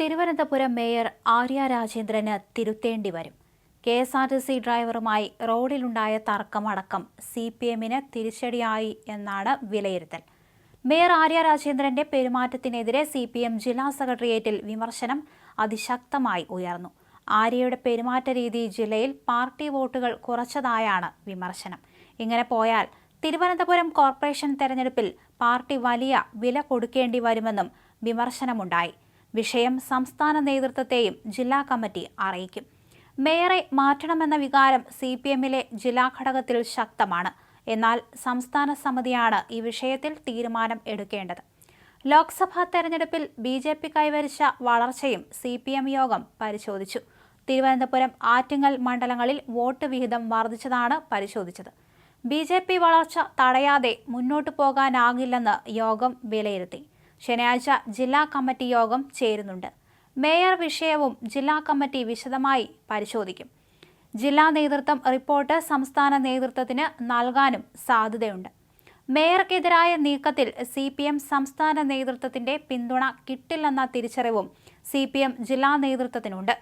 Thiruvananthapuram mayor Arya രാജേന്ദ്രന് തിരുത്തേണ്ടി വരും. K S R T C ഡ്രൈവറുമായി റോഡിലുണ്ടായ തർക്കമടക്കം സി പി എമ്മിന് തിരിച്ചടിയായി എന്നാണ് വിലയിരുത്തൽ. മേയർ ആര്യ രാജേന്ദ്രന്റെ പെരുമാറ്റത്തിനെതിരെ സി പി എം ജില്ലാ സെക്രട്ടേറിയറ്റിൽ വിമർശനം അതിശക്തമായി ഉയർന്നു. ആര്യയുടെ പെരുമാറ്റ രീതി ജില്ലയിൽ പാർട്ടി വോട്ടുകൾ കുറച്ചതായാണ് വിമർശനം. ഇങ്ങനെ പോയാൽ തിരുവനന്തപുരം കോർപ്പറേഷൻ തെരഞ്ഞെടുപ്പിൽ പാർട്ടി വലിയ വില കൊടുക്കേണ്ടി വരുമെന്നും വിമർശനമുണ്ടായി. വിഷയം സംസ്ഥാന നേതൃത്വത്തെയും ജില്ലാ കമ്മിറ്റി അറിയിക്കും. മേയറെ മാറ്റണമെന്ന വികാരം സി പി എമ്മിലെ ജില്ലാ ഘടകത്തിൽ ശക്തമാണ്. എന്നാൽ സംസ്ഥാന സമിതിയാണ് ഈ വിഷയത്തിൽ തീരുമാനം എടുക്കേണ്ടത്. ലോക്സഭാ തെരഞ്ഞെടുപ്പിൽ ബി ജെ പി കൈവരിച്ച വളർച്ചയും സി പി എം യോഗം പരിശോധിച്ചു. തിരുവനന്തപുരം ആറ്റിങ്ങൽ മണ്ഡലങ്ങളിൽ വോട്ട് വിഹിതം വർദ്ധിച്ചതാണ് പരിശോധിച്ചത്. ബി ജെ പി വളർച്ച തടയാതെ മുന്നോട്ടു പോകാനാകില്ലെന്ന് യോഗം വിലയിരുത്തി. ശനിയാഴ്ച ജില്ലാ കമ്മിറ്റി യോഗം ചേരുന്നുണ്ട്. മേയർ വിഷയവും ജില്ലാ കമ്മിറ്റി വിശദമായി പരിശോധിക്കും. ജില്ലാ നേതൃത്വം റിപ്പോർട്ട് സംസ്ഥാന നേതൃത്വത്തിന് നൽകാനും സാധ്യതയുണ്ട്. മേയർക്കെതിരായ നീക്കത്തിൽ സി പി എം സംസ്ഥാന നേതൃത്വത്തിന്റെ പിന്തുണ കിട്ടില്ലെന്ന തിരിച്ചറിവും സി പി എം ജില്ലാ നേതൃത്വത്തിനുണ്ട്.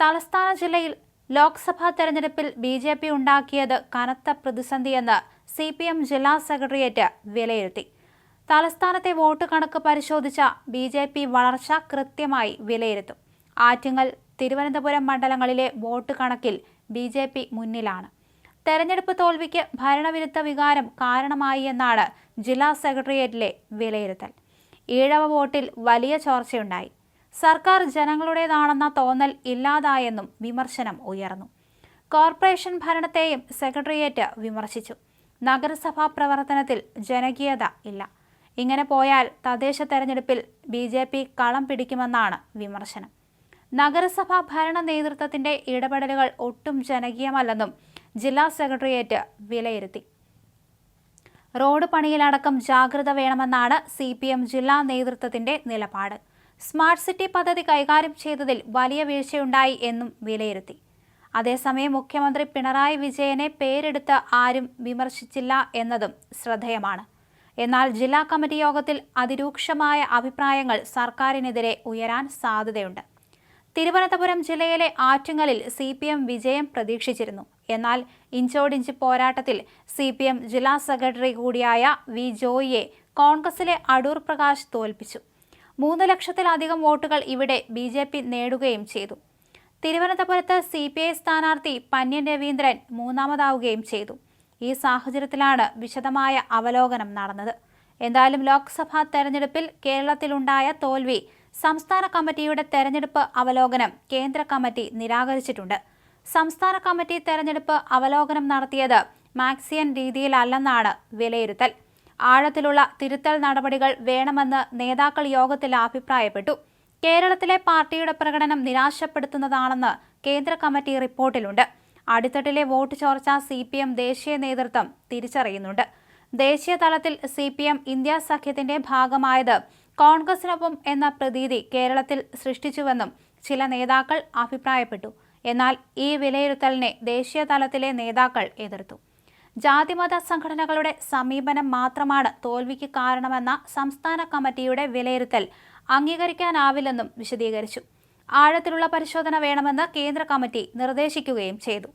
തലസ്ഥാന ജില്ലയിൽ ലോക്സഭാ തെരഞ്ഞെടുപ്പിൽ ബി ജെ പി ഉണ്ടാക്കിയത് കനത്ത പ്രതിസന്ധിയെന്ന് സി പി എം ജില്ലാ സെക്രട്ടേറിയറ്റ് വിലയിരുത്തി. തലസ്ഥാനത്തെ വോട്ട് കണക്ക് പരിശോധിച്ച ബി ജെ പി വളർച്ച കൃത്യമായി വിലയിരുത്തും. ആറ്റിങ്ങൽ തിരുവനന്തപുരം മണ്ഡലങ്ങളിലെ വോട്ട് കണക്കിൽ ബി ജെ പി മുന്നിലാണ്. തെരഞ്ഞെടുപ്പ് തോൽവിക്ക് ഭരണവിരുദ്ധ വികാരം കാരണമായി എന്നാണ് ജില്ലാ സെക്രട്ടേറിയറ്റിലെ വിലയിരുത്തൽ. ഈഴവ വോട്ടിൽ വലിയ ചോർച്ചയുണ്ടായി. സർക്കാർ ജനങ്ങളുടേതാണെന്ന തോന്നൽ ഇല്ലാതായെന്നും വിമർശനം ഉയർന്നു. കോർപ്പറേഷൻ ഭരണത്തെയും സെക്രട്ടേറിയറ്റ് വിമർശിച്ചു. നഗരസഭാ പ്രവർത്തനത്തിൽ ജനകീയത ഇല്ല. ഇങ്ങനെ പോയാൽ തദ്ദേശ തെരഞ്ഞെടുപ്പിൽ ബി ജെ പി കളം പിടിക്കുമെന്നാണ് വിമർശനം. നഗരസഭാ ഭരണ നേതൃത്വത്തിന്റെ ഇടപെടലുകൾ ഒട്ടും ജനകീയമല്ലെന്നും ജില്ലാ സെക്രട്ടേറിയറ്റ് വിലയിരുത്തി. റോഡ് പണിയിലടക്കം ജാഗ്രത വേണമെന്നാണ് സി പി എം ജില്ലാ നേതൃത്വത്തിന്റെ നിലപാട്. സ്മാർട്ട് സിറ്റി പദ്ധതി കൈകാര്യം ചെയ്തതിൽ വലിയ വീഴ്ചയുണ്ടായി എന്നും വിലയിരുത്തി. അതേസമയം മുഖ്യമന്ത്രി പിണറായി വിജയനെ പേരെടുത്ത് ആരും വിമർശിച്ചില്ല എന്നതും ശ്രദ്ധേയമാണ്. എന്നാൽ ജില്ലാ കമ്മിറ്റി യോഗത്തിൽ അതിരൂക്ഷമായ അഭിപ്രായങ്ങൾ സർക്കാരിനെതിരെ ഉയരാൻ സാധ്യതയുണ്ട്. തിരുവനന്തപുരം ജില്ലയിലെ ആറ്റിങ്ങലിൽ സി പി എം വിജയം പ്രതീക്ഷിച്ചിരുന്നു. എന്നാൽ ഇഞ്ചോടിഞ്ച് പോരാട്ടത്തിൽ സി പി എം ജില്ലാ സെക്രട്ടറി കൂടിയായ വി ജോയിയെ കോൺഗ്രസിലെ അടൂർ പ്രകാശ് തോൽപ്പിച്ചു. മൂന്ന് ലക്ഷത്തിലധികം വോട്ടുകൾ ഇവിടെ ബി ജെ പി നേടുകയും ചെയ്തു. തിരുവനന്തപുരത്ത് സി പി ഐ സ്ഥാനാർത്ഥി പന്യൻ രവീന്ദ്രൻ മൂന്നാമതാവുകയും ചെയ്തു. ഈ സാഹചര്യത്തിലാണ് വിശദമായ അവലോകനം നടന്നത്. എന്തായാലും ലോക്സഭാ തെരഞ്ഞെടുപ്പിൽ കേരളത്തിലുണ്ടായ തോൽവി സംസ്ഥാന കമ്മിറ്റിയുടെ തെരഞ്ഞെടുപ്പ് അവലോകനം കേന്ദ്ര കമ്മിറ്റി നിരാകരിച്ചിട്ടുണ്ട്. സംസ്ഥാന കമ്മിറ്റി തെരഞ്ഞെടുപ്പ് അവലോകനം നടത്തിയത് മാക്സിയൻ രീതിയിലല്ലെന്നാണ് വിലയിരുത്തൽ. ആഴത്തിലുള്ള തിരുത്തൽ നടപടികൾ വേണമെന്ന് നേതാക്കൾ യോഗത്തിൽ അഭിപ്രായപ്പെട്ടു. കേരളത്തിലെ പാർട്ടിയുടെ പ്രകടനം നിരാശപ്പെടുത്തുന്നതാണെന്ന് കേന്ദ്ര കമ്മിറ്റി റിപ്പോർട്ടിലുണ്ട്. അടിത്തട്ടിലെ വോട്ട് ചോർച്ച സി പി എം ദേശീയ നേതൃത്വം തിരിച്ചറിയുന്നുണ്ട്. ദേശീയ തലത്തിൽ സി പി എം ഇന്ത്യ സഖ്യത്തിന്റെ ഭാഗമായത് കോൺഗ്രസിനൊപ്പം എന്ന പ്രതീതി കേരളത്തിൽ സൃഷ്ടിച്ചുവെന്നും ചില നേതാക്കൾ അഭിപ്രായപ്പെട്ടു. എന്നാൽ ഈ വിലയിരുത്തലിനെ ദേശീയ തലത്തിലെ നേതാക്കൾ എതിർത്തു. ജാതിമത സംഘടനകളുടെ സമീപനം മാത്രമാണ് തോൽവിക്ക് കാരണമെന്ന സംസ്ഥാന കമ്മിറ്റിയുടെ വിലയിരുത്തൽ അംഗീകരിക്കാനാവില്ലെന്നും വിശദീകരിച്ചു. ആഴത്തിലുള്ള പരിശോധന വേണമെന്ന് കേന്ദ്ര കമ്മിറ്റി നിർദ്ദേശിക്കുകയും ചെയ്തു.